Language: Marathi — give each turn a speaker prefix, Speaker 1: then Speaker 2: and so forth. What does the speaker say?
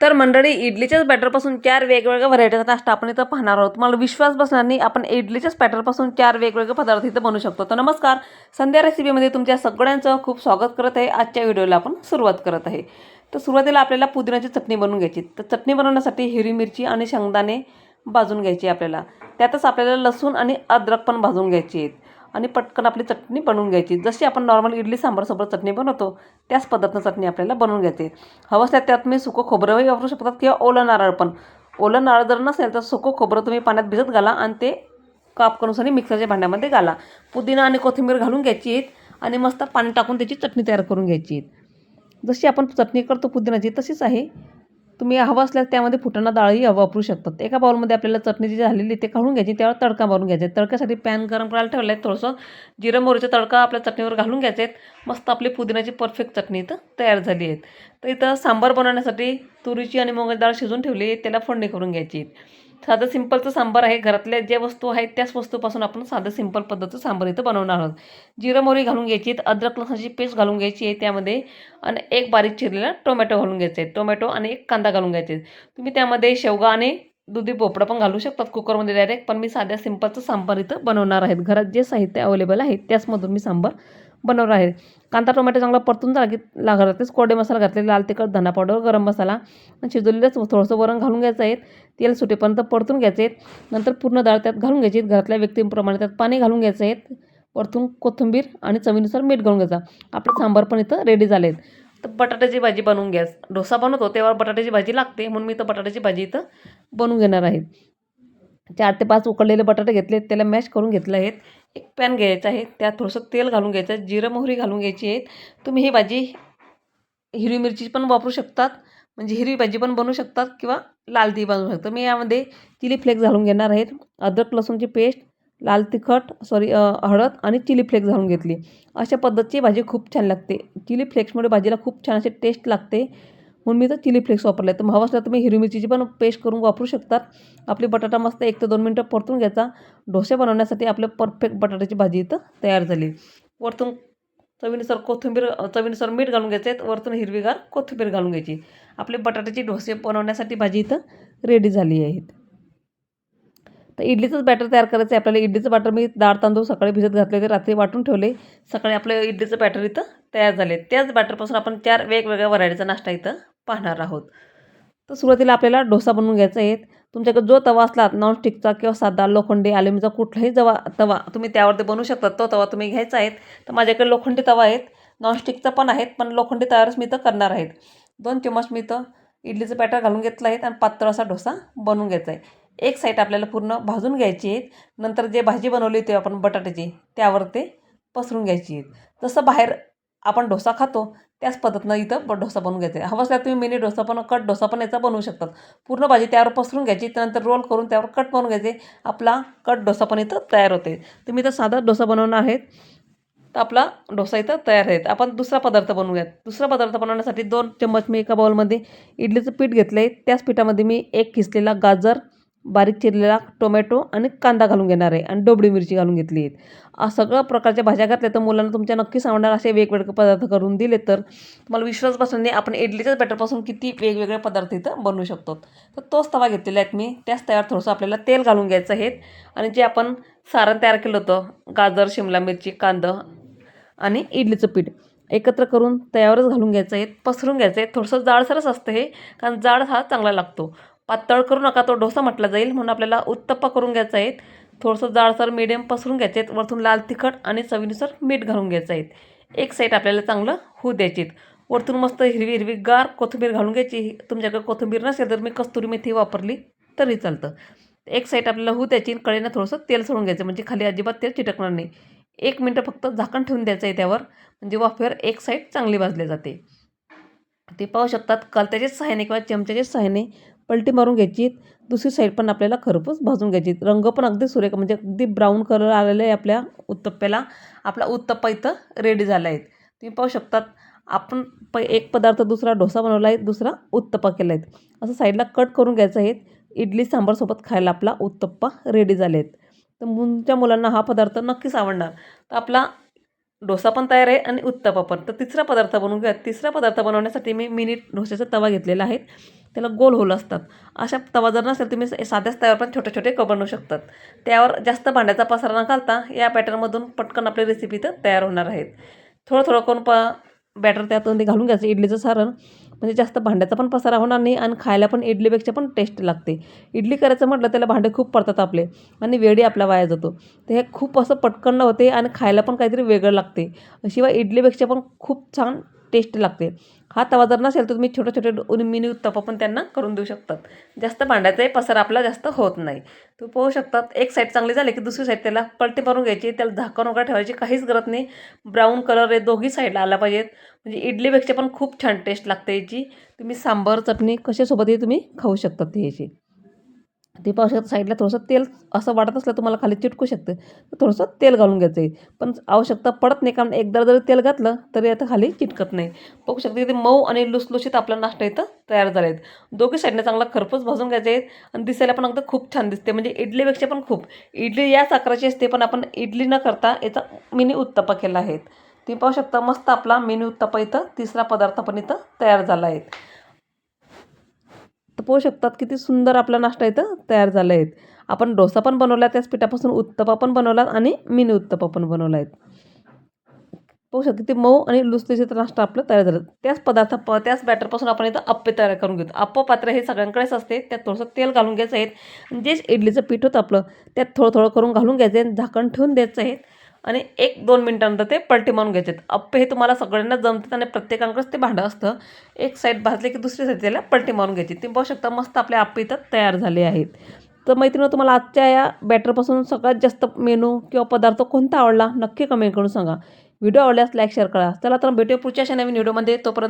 Speaker 1: तर मंडळी इडलीच्याच बॅटरपासून चार वेगवेगळ्या व्हरायटीचा नाश्ता आपण इथं पाहणार आहोत. मला विश्वास बसणार नाही आपण इडलीच्याच बॅटरपासून चार वेगवेगळे पदार्थ इथं बनवू शकतो. तर नमस्कार संध्या रेसिपीमध्ये तुमच्या सगळ्यांचं खूप स्वागत करत आहे. आजच्या व्हिडिओला आपण सुरुवात करत आहे. तर सुरुवातीला आपल्याला पुदिन्याची चटणी बनवून घ्यायची. तर चटणी बनवण्यासाठी हिरवी मिरची आणि शेंगदाणे भाजून घ्यायची आपल्याला. त्यातच आपल्याला लसूण आणि अद्रक पण भाजून घ्यायची आहेत. आणि पटकन आपली चटणी बनवून घ्यायची. जशी आपण नॉर्मल इडली सांबारसोबत चटणी बनवतो त्याच पद्धतीनं चटणी आपल्याला बनवून घ्यायची. हवं असल्यास त्यात मी सुकं खोबरंही वापरू शकतात किंवा ओलं नारळ पण. ओलं नारळ जर नसेल तर सुकं खोबरं तुम्ही पाण्यात भिजत घाला आणि ते काप करूनसनी मिक्सरच्या भांड्यामध्ये घाला. पुदिना आणि कोथिंबीर घालून घ्यायची आहेत आणि मस्त पाणी टाकून त्याची चटणी तयार करून घ्यायची जशी आपण चटणी करतो पुदिनाची तशीच आहे. तुम्ही हवं असल्यास त्यामध्ये फुटाणा डाळही वापरू शकतात. एका बाउलमध्ये आपल्याला चटणी जी झालेली ते काढून घ्यायची त्यावर तडका मारून घ्यायचा तडक्यासाठी पॅन गरम करायला ठेवलं आहे थोडंसं. जिरं मोहरीचा तडका आपल्या चटणीवर घालून घ्यायचे आहेत मस्त आपली पुदिन्याची परफेक्ट चटणी इथं तयार झाली आहे. तर इथं सांबार बनवण्यासाठी तुरीची आणि मुगाची डाळ शिजून ठेवली आहे. त्याला फोडणी करून घ्यायची साधं सिंपलचं सांबार आहे. घरातल्या ज्या वस्तू आहेत त्याच वस्तूपासून आपण साधं सिंपल पद्धतीचं सांबार इथं बनवणार आहोत. जिरं मोहरी घालून घ्यायची अद्रक लसणाची पेस्ट घालून घ्यायची आहे त्यामध्ये. आणि एक बारीक चिरलेला टोमॅटो घालून घ्यायचं आहे टोमॅटो आणि एक कांदा घालून घ्यायचे तुम्ही त्यामध्ये शेवगा आणि दुधी भोपळा पण घालू शकतात. कुकरमध्ये डायरेक्ट पण मी साध्या सिंपलचं सांबार इथं बनवणार आहेत. घरात जे साहित्य अवेलेबल आहे त्याचमधून मी सांबार बनवणार आहे. कांदा टोमॅटो चांगला परतून झाला लागतच कोरडे मसाला घातले लाल तिखट धना पावडर गरम मसाला शिजवलेलंच थोडंसं वरण घालून घ्यायचं आहे. तेल सुटेपर्यंत परतून घ्यायचे आहेत नंतर पूर्ण डाळ त्यात घालून घ्यायची घरातल्या व्यक्तींप्रमाणे त्यात पाणी घालून घ्यायचं आहे. वरतून कोथिंबीर आणि चवीनुसार मीठ घालून घ्यायचा. आपलं सांबार पण इथं रेडी झाले आहेत तर बटाट्याची भाजी बनवून घ्या. डोसा बनवतो तेव्हा बटाट्याची भाजी लागते. म्हणून मी इथं बटाट्याची भाजी इथं बनवून घेणार आहे. चार ते पाच उकडलेले बटाटे घेतले त्याला मॅश करून घेतले आहेत. एक पॅन घ्यायचा आहे त्यात थोडंसं तेल घालून घ्यायचं आहे जिरं मोहरी घालून घ्यायची आहेत. तुम्ही ही भाजी हिरवी मिरची पण वापरू शकतात म्हणजे हिरवी भाजी पण बनवू शकतात किंवा लाल ती बनवू शकतात. मी यामध्ये चिली फ्लेक्स घालून घेणार आहेत. अद्रक लसूणची पेस्ट लाल तिखट सॉरी हळद आणि चिली फ्लेक्स घालून घेतली. अशा पद्धतीची भाजी खूप छान लागते. चिली फ्लेक्समुळे भाजीला खूप छान असे टेस्ट लागते. म्हणून मी तर चिली फ्लेक्स वापरले तर हवं असलं तुम्ही हिरवी मिरचीची पण पेस्ट करून वापरू शकतात. आपली बटाटा मस्त एक ते दोन मिनटं परतून घ्यायचा. डोसे बनवण्यासाठी आपलं परफेक्ट बटाट्याची भाजी इथं तयार झाली. वरतून चवीनुसार कोथिंबीर चवीनुसार मीठ घालून घ्यायचे आहेत वरतून हिरवीगार कोथिंबीर घालून घ्यायची. आपले बटाट्याची डोसे बनवण्यासाठी भाजी इथं रेडी झाली आहे तर इडलीचंच बॅटर तयार करायचं आहे. आपल्याला इडलीचं बॅटर मी डाळ तांदूळ सकाळी भिजत घातले ते रात्री वाटून ठेवले. सकाळी आपलं इडलीचं बॅटर इथं तयार झाले. त्याच बॅटरपासून आपण चार वेगवेगळ्या व्हरायटीचा नाश्ता इथं पाहणार आहोत. तर सुरुवातीला आपल्याला डोसा बनवून घ्यायचा आहे. तुमच्याकडे जो तवा असला नॉनस्टिकचा किंवा साधा लोखंडी ॲल्युमिनचा कुठलाही जवा तवा तुम्ही त्यावरती बनवू शकता. तो तवा तुम्ही घ्यायचा आहे. तर माझ्याकडे लोखंडी तवा आहेत. नॉनस्टिकचा पण आहेत पण लोखंडी तयारच मी इथं करणार आहेत. दोन चम्मच मी इथं इडलीचं बॅटर घालून घेतलं आहे आणि पातळ असा डोसा बनवून घ्यायचा आहे. एक साईड आपल्याला पूर्ण भाजून घ्यायची आहेत. नंतर जे भाजी बनवली होती आपण बटाट्याची त्यावर ते पसरून घ्यायची आहेत. जसं बाहेर आपण डोसा खातो त्याच पद्धतीनं इथं डोसा बनवून घ्यायचा आहे हवं असल्यास तुम्ही मिनी डोसा पण कट डोसा पण याचा बनवू शकतात. पूर्ण भाजी त्यावर पसरून घ्यायची त्यानंतर रोल करून त्यावर कट बनवून घ्यायचे. आपला कट डोसा पण इथं तयार होते. तुम्ही इथं साधा डोसा बनवणार आहेत तर आपला डोसा इथं तयार आहेत. आपण दुसरा पदार्थ बनवूयात. दुसरा पदार्थ बनवण्यासाठी दोन चम्मच मी एका बाउलमध्ये इडलीचं पीठ घेतलं आहे त्याच पिठामध्ये मी एक किसलेला गाजर बारीक चिरलेला टोमॅटो आणि कांदा घालून घेणार आहे आणि डोबडी मिरची घालून घेतली आहेत सगळं प्रकारच्या भाज्या घातल्या तर मुलांना तुमच्या नक्कीच आवडणार असे वेगवेगळे पदार्थ करून दिले तर तुम्हाला विश्वास बसणार नाही आपण इडलीच्याच बॅटरपासून किती वेगवेगळे पदार्थ इथं बनवू शकतो. तर तोच तवा घेतलेला आहेत मी. त्याच तयार थोडंसं आपल्याला तेल घालून घ्यायचं आहे. आणि जे आपण सारण तयार केलं होतं गाजर शिमला मिरची कांदा आणि इडलीचं पीठ एकत्र करून तयावरच घालून घ्यायचं आहे. पसरून घ्यायचं आहे. थोडंसं जाडसरच असतं हे कारण जाड हा चांगला लागतो. पातळ करू नका तो डोसा म्हटला जाईल. म्हणून आपल्याला उत्तप्पा करून घ्यायचा आहे. थोडंसं जाडसर मिडियम पसरून घ्यायचे आहेत. वरतून लाल तिखट आणि चवीनुसार मीठ घालून घ्यायचं आहे. एक साईड आपल्याला चांगलं होऊ द्यायची वरतून मस्त हिरवी हिरवी गार कोथिंबीर घालून घ्यायची. तुमच्याकडे कोथिंबीर नसेल तर मी कस्तुरी मेथी वापरली तरी चालतं. एक साईड आपल्याला होऊ द्यायची कळेनं थोडंसं तेल सोडून घ्यायचं म्हणजे खाली अजिबात तेल चिटकणार नाही. एक मिनटं फक्त झाकण ठेवून द्यायचं आहे त्यावर. म्हणजे वाफेवर एक साईड चांगली भाजली जाते. ते पाहू शकतात. कलत्याचेच सहाय्याने किंवा चमच्याचेच सहाय्याने पलटी मारून घ्यायची. दुसरी साईड पण आपल्याला खरपूस भाजून घ्यायची. रंग पण अगदी सुरेख म्हणजे अगदी ब्राऊन कलर आलेला आहे आपल्या उत्तप्प्याला आपला उत्तप्पा इथं रेडी झाला आहे. तुम्ही पाहू शकतात आपण प एक पदार्थ दुसरा डोसा बनवला आहे दुसरा उत्तप्पा केला आहे. असं साईडला कट करून घ्यायचं आहे. इडली सांबारसोबत खायला आपला उत्तप्पा रेडी झाले आहेत. तर तुमच्या मुलांना हा पदार्थ नक्कीच आवडणार. तर आपला डोसा पण तयार आहे आणि उत्तप्पा पण. तर तिसरा पदार्थ बनवून घ्या तिसरा पदार्थ बनवण्यासाठी मी मिनी डोश्याचा तवा घेतलेला आहे. त्याला गोल होल असतात. अशा तवा जर नसेल तुम्ही साध्याच तव्यावर पण छोटे छोटे कप बनवू शकतात. त्यावर जास्त भांड्याचा पसारा न घालता या बॅटरमधून पटकन आपली रेसिपी तर तयार होणार आहेत थोडं थोडं करून प बॅटर त्यातून ते घालून घ्यायचं. इडलीचं सारण. म्हणजे जास्त भांड्याचा पण पसारा होणार नाही आणि खायला पण इडलीपेक्षा पण टेस्ट लागते. इडली करायचं म्हटलं त्याला भांडे खूप पडतात आपले आणि वेळी आपला वाया जातो. तर हे खूप असं पटकन होते आणि खायला पण काहीतरी वेगळं लागते. शिवाय इडलीपेक्षा पण खूप छान टेस्ट लागते. हा तवा जर नसेल तर तुम्ही छोटे छोटे मिनी उत्तप्पा पण त्यांना करून देऊ शकतात. जास्त भांड्याचाही पसर आपला जास्त होत नाही. तुम्ही पाहू शकतात एक साईड चांगली झाली की दुसरी साईड त्याला पलटी मारून घ्यायची त्याला झाकण वगैरे ठेवायची काहीच गरज नाही. ब्राऊन कलर आहे दोघी साईडला आला पाहिजेत म्हणजे इडलीपेक्षा पण खूप छान टेस्ट लागते याची. तुम्ही सांबार चटणी कशासोबतही तुम्ही खाऊ शकतात ती याची ते पाहू शकता साईडला थोडंसं तेल असं वाटत असलं तुम्हाला खाली चिटकू शकतं. तर थोडंसं तेल घालून घ्यायचं आहे. पण आवश्यकता पडत नाही कारण एकदा जरी तेल घातलं तरी आता खाली चिटकत नाही. बघू शकता इथे मऊ आणि लुसलुशीत आपला नाश्ता इथं तयार झाले आहेत दोघी साईडने चांगला खरपूस भाजून घ्यायचे आहेत आणि दिसायला पण अगदी खूप छान दिसते. म्हणजे इडलीपेक्षा पण खूप. इडली याच आकाराची असते पण आपण इडली न करता याचा मिनी उत्तप्पा केला आहे. तुम्ही पाहू शकता मस्त आपला मिनी उत्तप्पा इथं तिसरा पदार्थ पण इथं तयार झाला आहे. तर पोहू शकतात किती सुंदर आपला नाश्ता इथं तयार झाला आहेत आपण डोसा पण बनवला त्याच पिठापासून उत्तपा पण बनवला आणि मिनी उत्तपा पण बनवला आहेत पाहू शकता किती मऊ आणि लुसलुसीत नाश्ता आपलं तयार झालं. त्याच पदार्थ प त्याच बॅटरपासून आपण इथं अप्पे तयार करून घेतो. अप्प पात्र हे सगळ्यांकडेच असते. त्यात थोडंसं तेल घालून घ्यायचं आहे. जे इडलीचं पीठ होतं आपलं त्यात थोडं थोडं करून घालून घ्यायचं आहे. झाकण ठेवून द्यायचं आहे. आणि एक दोन मिनटानंतर ते पलटी मारून घ्यायचे आहेत. अप्पे हे तुम्हाला सगळ्यांना जमतात आणि प्रत्येकांकडेच ते भांडं असतं. एक साईड भाजले की दुसरी साईड त्याला पलटी मारून घ्यायची तुम्ही पाहू शकता मस्त आपले अप्पे इथं तयार झाले आहेत. तर मैत्रिणी तुम्हाला आजच्या या बॅटरपासून सगळ्यात जास्त मेनू किंवा पदार्थ कोणता आवडला नक्की कमेंट करून सांगा. व्हिडिओ आवडल्यास लाईक शेअर करा. चला तर भेटूया पुढच्या अशा नवीन व्हिडिओमध्ये तोपर्यंत